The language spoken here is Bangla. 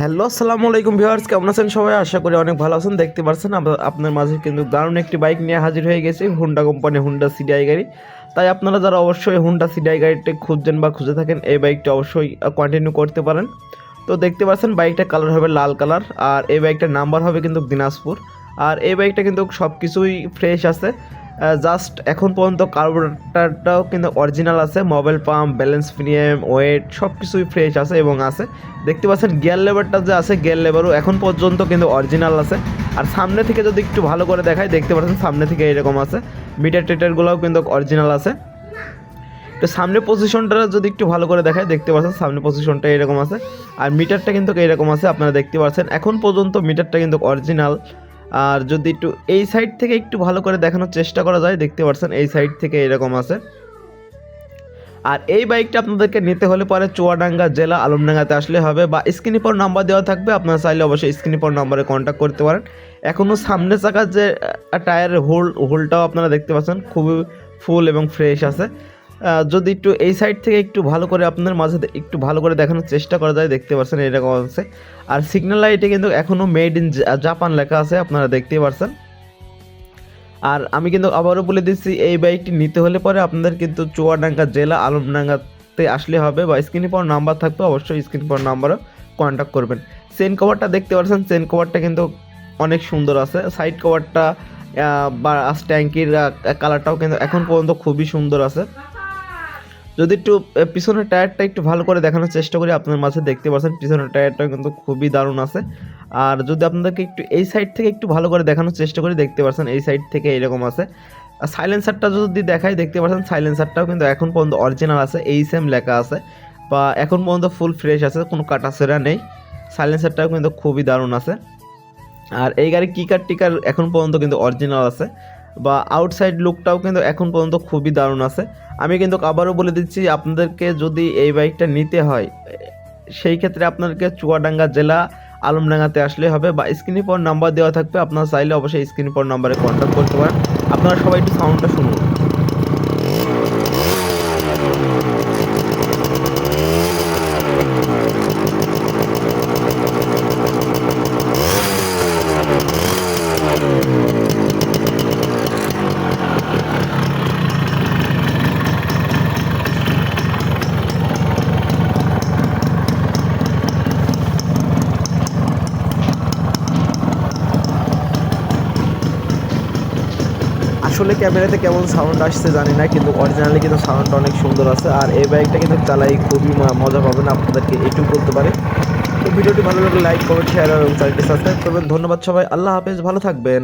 হ্যালো, আসসালামু আলাইকুম ভিউয়ার্স, কেমন আছেন সবাই? আশা করি অনেক ভালো আছেন। দেখতে পাচ্ছেন আপনার মাঝে কিন্তু দারুণ একটি বাইক নিয়ে হাজির হয়ে গেছি হুন্ডা কোম্পানি হুন্ডা সিডিআই গাড়ি। তাই আপনারা যারা অবশ্যই হুন্ডা সিডিআই গাড়িটি খুঁজছেন বা খুঁজে থাকেন, এই বাইকটি অবশ্যই কন্টিনিউ করতে পারেন। তো দেখতে পাচ্ছেন, বাইকটা কালার হবে লাল কালার আর এই বাইকটার নাম্বার হবে কিন্তু দিনাজপুর। আর এই বাইকটা কিন্তু সব কিছুই ফ্রেশ আছে। জাস্ট এখন পর্যন্ত কার্বোরেটারটাও কিন্তু অরিজিনাল আছে mobile pump balance premium weight সব কিছুই ফ্রেশ আছে এবং আছে। দেখতে পাচ্ছেন গিয়ার লেবারটা যে আছে গিয়ার লেবারও এখন পর্যন্ত কিন্তু অরিজিনাল আছে। আর সামনে থেকে যদি একটু ভালো করে দেখায় দেখতে পাচ্ছেন সামনে থেকে এরকম আছে। মিটার টেটারগুলোও কিন্তু অরিজিনাল আছে। তো সামনে পজিশনটা যদি একটু ভালো করে দেখায় দেখতে পাচ্ছেন সামনে পজিশনটা এরকম আছে। আর মিটারটা কিন্তু এরকম আছে, আপনারা দেখতে পাচ্ছেন। এখন পর্যন্ত মিটারটা কিন্তু অরিজিনাল আর যদি একটু এই সাইড থেকে একটু ভালো করে দেখানোর চেষ্টা করা যায়, দেখতে পাচ্ছেন এই সাইড থেকে এরকম আছে। আর এই বাইকটা আপনাদেরকে নিতে হলে পরে চুয়াডাঙ্গা জেলা আলমডাঙ্গাতে আসলে হবে বা স্ক্রিনে পর নাম্বার দেওয়া থাকবে, আপনারা চাইলে অবশ্যই স্ক্রিনে পর নাম্বারে কন্ট্যাক্ট করতে পারেন। এখনও সামনে চাকার যে টায়ারের হোল হোলটাও আপনারা দেখতে পাচ্ছেন, খুবই ফুল এবং ফ্রেশ আছে। যদি একটু এই সাইড থেকে একটু ভালো করে আপনার মাঝে একটু ভালো করে দেখানোর চেষ্টা করা যায়, দেখতে পাচ্ছেন এরকম আছে। আর সিগন্যাল লাইটে কিন্তু এখনও মেড ইন জাপান লেখা আছে, আপনারা দেখতে পাচ্ছেন আর আমি কিন্তু আবারও বলে দিচ্ছি, এই বাইকটি নিতে হলে পরে আপনাদের কিন্তু চুয়াডাঙ্গা জেলা আলমডাঙ্গাতে আসলে হবে বা স্ক্রিনে পাওয়ার নাম্বার থাকবে, অবশ্যই স্ক্রিনে পাওয়ার নাম্বারও কন্ট্যাক্ট করবেন। চেন কভারটা দেখতে পাচ্ছেন চেন কভারটা কিন্তু অনেক সুন্দর আছে। সাইড কভারটা বা ট্যাঙ্কির কালারটাও কিন্তু এখন পর্যন্ত খুবই সুন্দর আছে। যদি একটু পিছনের টায়ারটা একটু ভালো করে দেখানোর চেষ্টা করি, আপনার মাঝে দেখতে পাচ্ছেন, পিছনের টায়ারটা কিন্তু খুবই দারুণ আছে। আর যদি আপনাদেরকে একটু, এই সাইড থেকে একটু ভালো করে দেখানোর চেষ্টা করি, দেখতে পাচ্ছেন এই সাইড থেকে এরকম আছে। আর সাইলেন্সারটা যদি দেখাই, দেখতে পাচ্ছেন সাইলেন্সারটাও কিন্তু এখন পর্যন্ত অরিজিনাল আছে, এই সেম লেখা আছে। বা এখন পর্যন্ত ফুল ফ্রেশ আছে, কোনো কাটাছেরা নেই। সাইলেন্সারটাও কিন্তু খুবই দারুণ আছে। আর এই গাড়ি কিকার টিকার এখন পর্যন্ত কিন্তু অরিজিনাল আছে। বা আউটসাইড লুকটাও কিন্তু এখন পর্যন্ত খুবই দারুণ আছে। আমি কিন্তু আবারও বলে দিচ্ছি, আপনাদেরকে যদি এই বাইকটা নিতে হয়, সেই ক্ষেত্রে আপনাদেরকে চুয়াডাঙ্গা জেলা আলমডাঙ্গাতে আসলে হবে বা স্ক্রিনে পর নাম্বার দেওয়া থাকবে। আপনারা চাইলে অবশ্যই স্ক্রিনে পর নাম্বারে কন্ট্যাক্ট করতে পারেন। আপনারা সবাই একটু সাউন্ডটা শুনুন। আসলে ক্যামেরাতে কেমন সাউন্ড আসছে জানি না, কিন্তু অরিজিনালি কিন্তু সাউন্ডটা অনেক সুন্দর আছে। আর এই বাইকটা কিন্তু চালাই খুবই মজা পাবেন আপনাদেরকে এটুকু বলতে পারে। তো ভিডিওটি ভালো লাগলে লাইক কমেন্ট শেয়ার এবং চ্যানেলটি সাবস্ক্রাইব করবেন। ধন্যবাদ সবাই, আল্লাহ হাফেজ, ভালো থাকবেন।